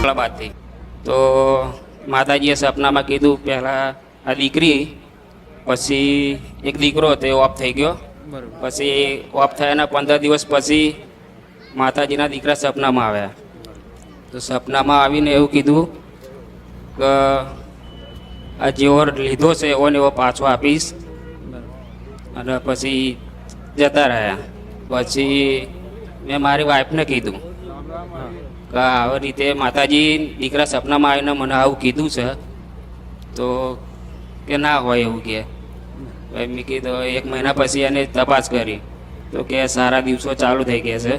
ખોખલાબાદથી તો માતાજીએ સપનામાં કીધું પહેલાં આ દીકરી પછી એક દીકરો તે ઓફ થઈ ગયો. પછી ઓફ થયાના પંદર દિવસ પછી માતાજીના દીકરા સપનામાં આવ્યા. તો સપનામાં આવીને એવું કીધું કે આ જેવો લીધો છે એવો ને એવો પાછો આપીશ. બરોબર અને પછી જતા રહ્યા. પછી મેં મારી વાઈફને કીધું આવી રીતે માતાજી દીકરા સપનામાં આવીને મને આવું કીધું છે તો કે ના હોય એવું કે. મેં કીધું એક મહિના પછી એને તપાસ કરી તો કે સારા દિવસો ચાલુ થઈ ગયા છે.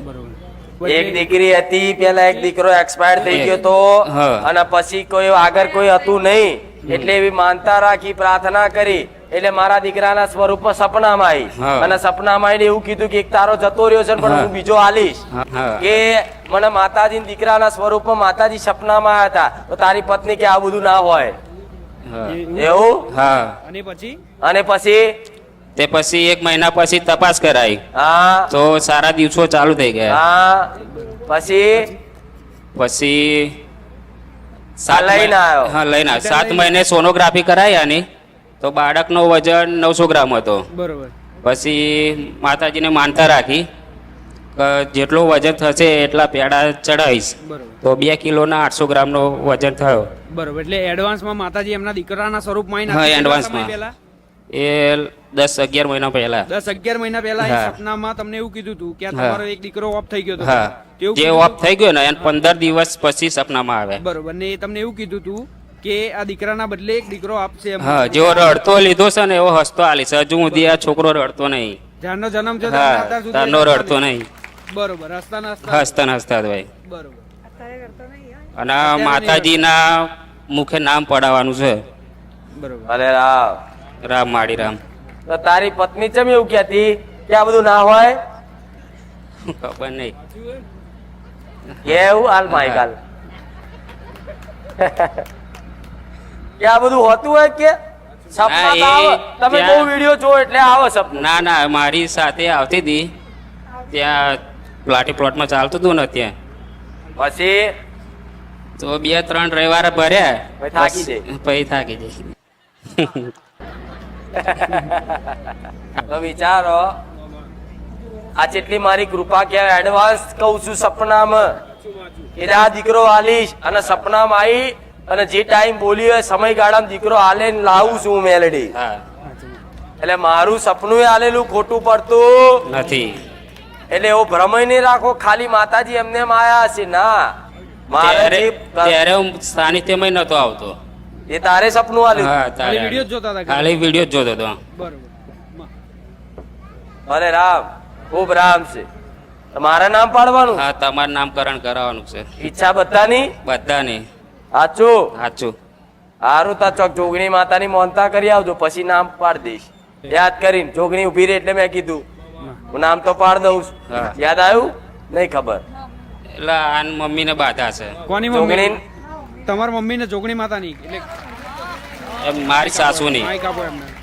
એક દીકરી હતી પેલા એક દીકરો એક્સપાયર થઈ ગયો તો હા. અને પછી કોઈ આગળ કોઈ હતું નહીં એટલે એવી માનતા રાખી પ્રાર્થના કરી એટલે મારા દીકરાના સ્વરૂપમાં સપનામાં. આવી અને સપનામાં આવીને એવું કીધું કે એક તારો જતો રહ્યો છે પણ હું. બીજો આલીશ. કે મને માતાજી દીકરાના સ્વરૂપમાં માતાજી સપનામાં આવ્યા હતા. તો તારી પત્ની કે આ બધું ના હોય. એવું? અને પછી? અને પછી? તે પછી એક મહિના પછી તપાસ કરાઈ. હા. તો સારા દિવસો ચાલુ થઈ ગયા. હા. પછી? પછી લઈને આવ્યો. હા લઈને આવ્યો. સાત મહિને સોનોગ્રાફી કરાઈ આની. તો બાળકનો વજન નવસો ગ્રામ હતો. બરોબર. પછી માતાજીને માનતા રાખી જેટલું વજન થશે એટલા પેડા ચડાવીશ તો બે કિલોના આઠસો ગ્રામનો વજન થયો. બરોબર. એટલે એડવાન્સમાં માતાજી એમના દીકરાના સ્વરૂપમાં હા, એડવાન્સમાં. પહેલા એ દસ અગિયાર મહિના પહેલા. દસ અગિયાર મહિના પહેલા સપનામાં તમને એવું કીધું હતું કે તમારો એક દીકરો ઓફ થઈ ગયો હતો. જે ઓફ થઈ ગયો ને પંદર દિવસ પછી સપનામાં આવે. બરોબર. ને તમને એવું કીધું હતું કે આ દીકરાના બદલે એક દીકરો આપશે હા જેવો રડતો લીધો છે ને એવો હસતો આલીશ હજુ સુધી આ છોકરો રડતો નહીં. જાનનો જન્મ છે તારનો રડતો નહીં. બરોબર હસતા ને હસતા હસતા હસતા જ બરોબર. અને માતાજીના મુખે નામ પડાવવાનું છે. બરોબર. અરે રામ. રામ માળી રામ તો તારી પત્ની ચમ એવું કહેતી કે આ બધું ના હોય? ખબર નહીં. કે એવું? હાલ માઈક હાલ. કે આ બધું હોતું હોય કે? સપના તો આવે. તમે બહુ વીડિયો જો એટલે આવે સપનું. ના ના મારી સાથે આવતી હતી. ત્યાં પ્લાટી પ્લોટમાં ચાલતું હતું ને ત્યાં. પછી? તો બે ત્રણ રવિવાર ભર્યા. પછી થાકી જાય. પછી થાકી જાય તો વિચારો આ જેટલી મારી કૃપા કે એડવાન્સ કહું છું સપનામાં કે આ દીકરો આલીશ અને સપનામાં આવી અને જે ટાઈમ બોલ્યો સમયગાળા સમયગાળામાં દીકરો આલે ને લાવું છું હું મેલેડી. એટલે મારું સપનું આલેલું ખોટું પડતું નથી. એટલે એવો ભ્રમય નહીં રાખો ખાલી માતાજી એમને માયા હશે. ના. મારે ત્યારે હું સાનિધ્યમાં નતો આવતો. એ તારે સપનું આલ્યું ખાલી વીડિયો જ જોતા હતા ખાલી વીડિયો જ જોતો હતો. બરોબર. અરે રામ. ખૂબ રામ છે. મારે નામ પાડવાનું? હા તમારું નામકરણ કરાવવાનું છે. ઈચ્છા બધાની? બધાને. સાચું? સાચું. હારું તા ચોક જોગણી માતાની મોનતા કરી આવજો પછી નામ પાડ દઈશ. યાદ કરીને જોગણી ઊભી રહી એટલે મેં કીધું. હું નામ તો પાડ દઉં છું. યાદ આવ્યું? નહીં ખબર. એટલે આન મમ્મીને બાધા છે. કોની જોગણી? મમ્મી ને મમ્મીને જોગણી માતાની. એટલે મારી સાસુની. ની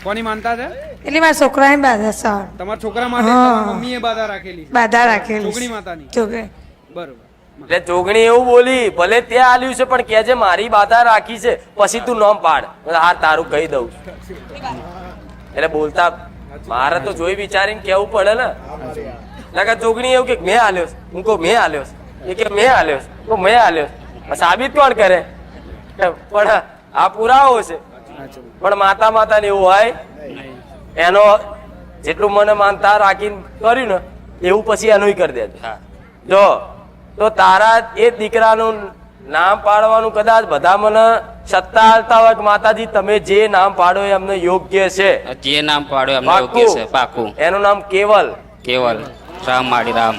કોની માનતા છે? એટલે મારા છોકરાની બાધા સર. તમારા છોકરા માટે મમ્મી એ મમ્મીએ બાધા રાખેલી. બાધા રાખેલી. જોગણી માતાની. જોગણી. બરોબર. એટલે જોગણી એવું બોલી, ભલે તે આલ્યું છે, પણ કે મારી બાધા રાખી છે, પછી તું નામ પાડ. હા તારું કહી દઉં એટલે બોલતા મારે તો જોઈ વિચારીને કેવું પડે ને. નકર જોગણી એવું કે મેં આલ્યો હું કહું, મેં આલ્યો એ કે મેં આલ્યો. હું મેં આલ્યો સાબિત કોણ કરે? પણ આ પુરાવો છે. પણ માતા માતા ને એવું હોય, એનો જેટલું મને માનતા રાખીને કર્યું ને, એવું પછી એનું કરી દેજો. જો તો તારા એ દીકરાનું નામ પાડવાનું કદાચ બધા મને સત્તા આલતા હોય કે માતાજી તમે જે નામ પાડો એ અમને યોગ્ય છે. જે નામ પાડો એમને યોગ્ય છે પાકું. એનું નામ કેવલ. કેવલ. રામ માડી રામ.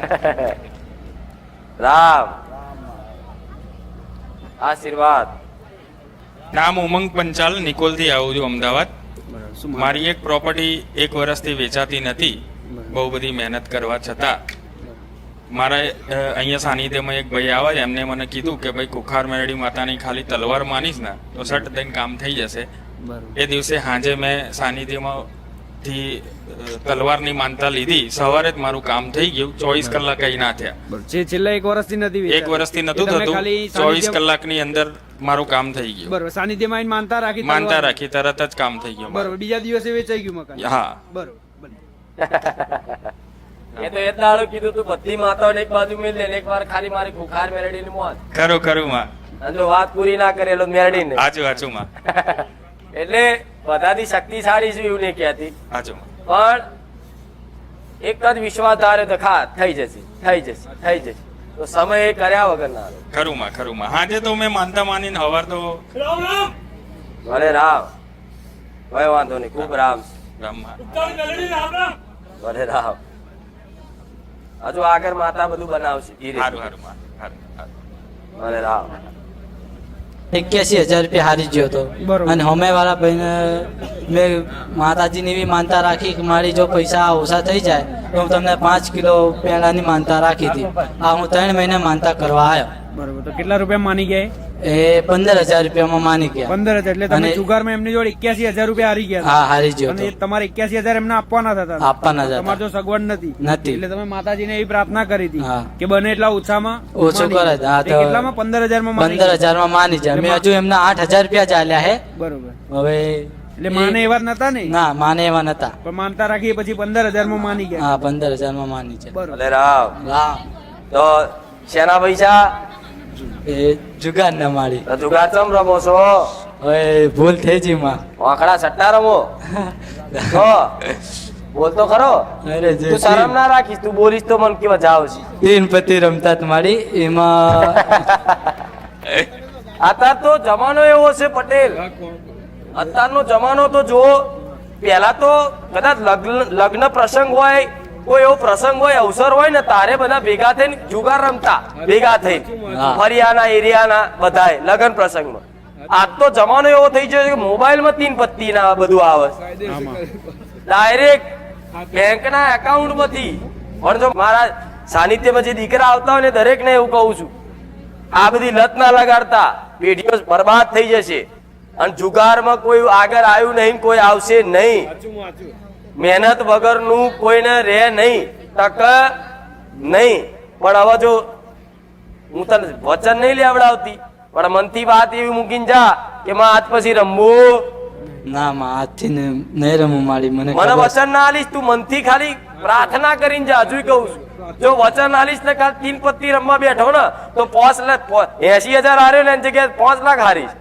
રામ. આશીર્વાદ. નામ ઉમંગ પંચાલ નિકોલથી આવું છું અમદાવાદ. મારી એક પ્રોપર્ટી એક વર્ષથી વેચાતી નથી. બહુ બધી મહેનત કરવા છતાં મારા અહીંયા સાનિધ્યમાં એક ભાઈ આવે છે એમને મને કીધું કે ભાઈ કુખાર મેરડી માતાની ખાલી તલવાર માનીશ ને તો સટ દઈને કામ થઈ જશે. એ દિવસે સાંજે મેં સાનિધ્યમાં થી તલવારની માનતા લીધી. સવારે જ મારું કામ થઈ ગયું. ચોવીસ કલાક કઈ ના થયા. જે છેલ્લા એક વર્ષથી નથી એક વર્ષથી નતું થતું. ચોવીસ કલાકની અંદર મારું કામ થઈ ગયું. બરોબર. સાનિધ્યમાં માનતા રાખી માનતા રાખી તરત જ કામ થઈ ગયું બરોબર. બીજા દિવસે વેચાઈ ગયું મકાન. હા. બરોબર. એ તો એ દાડો કીધું તું બધી માતાઓને એક બાજુ મેલ લે એક વાર ખાલી મારી ખુખાર મેરડીની મોત. ખરું ખરું માં. અને વાત પૂરી ના કરેલો મેરડીને. હાચું હાચું માં. એટલે બધાથી શક્તિશાળી છે એવું નહીં કહેતી. હાચું પણ એક જ વિશ્વાસ ધારે તો ખા થઈ જશે થઈ જશે થઈ જશે. તો સમય કર્યા વગર ના. ખરું માં ખરું માં. હાજે તો મેં માનતા માનીને હવાર તો ભલે રામ. ભાઈ વાંધો નહીં ખૂબ રામ ભલે રામ. હજુ આગળ માતા બધું બનાવશે. ભલે રામ. એક્યાસી હજાર રૂપિયા હારી ગયો હતો અને હમે વાળા ભાઈને મેં માતાજીની એવી માનતા રાખી કે મારી જો પૈસા ઓછા થઈ જાય તો હું તમને પાંચ કિલો પેડાની માનતા રાખી હતી. આ હું ત્રણ મહિને માનતા કરવા આવ્યો. બરોબર. તો કેટલા રૂપિયા માની ગયા એ? પંદર હજાર રૂપિયામાં માની ગયા. પંદર હજાર એટલે તમે જુગારમાં એમની જોડે એક્યાસી હજાર રૂપિયા હારી ગયા હા હારી ગયો અને તમારે એક્યાસી હજાર એમને આપવાના હતા. આપવાના હતા. તમારે જો સગવડ નથી. નથી. એટલે તમે માતાજીને એવી પ્રાર્થના કરી હતી કે બને એટલા ઓછામાં ઓછું કરે. હા, તો એટલામાં પંદર હજારમાં માની પંદર. હજારમાં માની જાય મેં હજુ એમના આઠ હજાર રૂપિયા ચાલ્યા હે. બરોબર. હવે એટલે માને એવા નતા ને? ના માને એવા નતા. પણ માનતા રાખી પછી પંદર હજારમાં માની ગયા. હા પંદર હજારમાં માની છે બરોબર. ભલે રામ. તો શેના પૈસા? એ જુગાર ના મારી તો જુગાર ચમ રમો છો? ઓય ભૂલ થઈ જી માં. વાંખડા સટ્ટા રમો? તો બોલ તો ખરો. અરે તું શરમ ના રાખીશ તું બોલીશ તો મન કેવા જાવ છે. તીન પતિ રમતા તમારી એમાં અત્યાર તો જમાનો એવો છે પટેલ. અત્યારનો જમાનો તો જો પહેલા તો કદાચ લગ્ન લગ્ન પ્રસંગ હોય કોઈ એવો પ્રસંગ હોય અવસર હોય ને તારે બધા ભેગા થઈને જુગાર રમતા ભેગા થઈને. ફરિયાના એરિયાના બધાય લગ્ન પ્રસંગમાં. આજ તો જમાનો એવો થઈ ગયો છે કે મોબાઈલમાં તીન પત્તી ના બધું આવે. ડાયરેક્ટ બેંકના એકાઉન્ટમાંથી પણ જો મારા સાનિધ્યમાં જે દીકરા આવતા હોય ને દરેક ને એવું કહું છું આ બધી લત ના લગાડતા પેઢીઓ બરબાદ થઈ જશે. અને જુગારમાં કોઈ આગળ આવ્યું નહીં કોઈ આવશે નહીં. મહેનત વગરનું કોઈને રહે નહીં તક નહીં. પણ હવે જો હું તને વચન નહીં લેવડાવતી પણ મનથી વાત એવી મૂકીને જા કે માં આજ પછી રમવું ના માં આજથી નહીં રમું મારી મને મને વચન ના આલીશ તું મનથી ખાલી પ્રાર્થના કરીને જા હજુ કહું છું. જો વચન આલીશ ને ખાલી તીન પત્તી રમવા બેઠો ને તો પોસ એસી હજાર હાર્યો ને એની જગ્યાએ પાંચ લાખ હારીશ.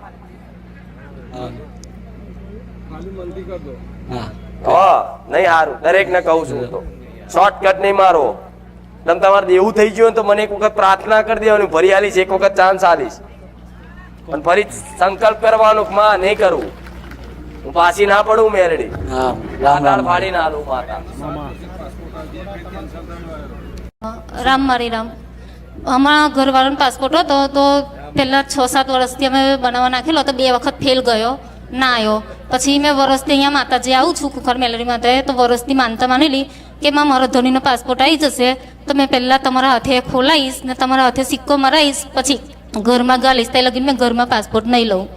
હા. હા નહીં સારું દરેક ને કહું છું તો. શોર્ટકટ નહીં મારો. તમે તમારે દેવું થઈ ગયું ને તો મને એક વખત પ્રાર્થના કરી દેવાની. ફરી આલીશ એક વખત ચાન્સ આલીશ પણ ફરી સંકલ્પ કરવાનો માં નહીં કરવું હું પાછી ના પડું મેરડી. દાતાળ ફાડી ના આલું માતા. રામ મારી રામ. હમણાં ઘરવાળાનો પાસપોર્ટ હતો તો પહેલાં છ સાત વર્ષથી અમે બનાવવા નાખેલો તો બે વખત ફેલ ગયો. ના આવ્યો પછી મેં વરસથી અહીંયા માતાજી આવું છું કુખર મેલરી માતાએ તો વરસથી માનતા માનેલી કે માં, મારો ધોનીનો પાસપોર્ટ આવી જશે, તો મેં પહેલાં તમારા હાથે ખોલાવીશ ને તમારા હાથે સિક્કો મરાવીશ પછી ઘરમાં ગાલીશ ત્યાં લગીને મેં ઘરમાં પાસપોર્ટ નહીં લઉં.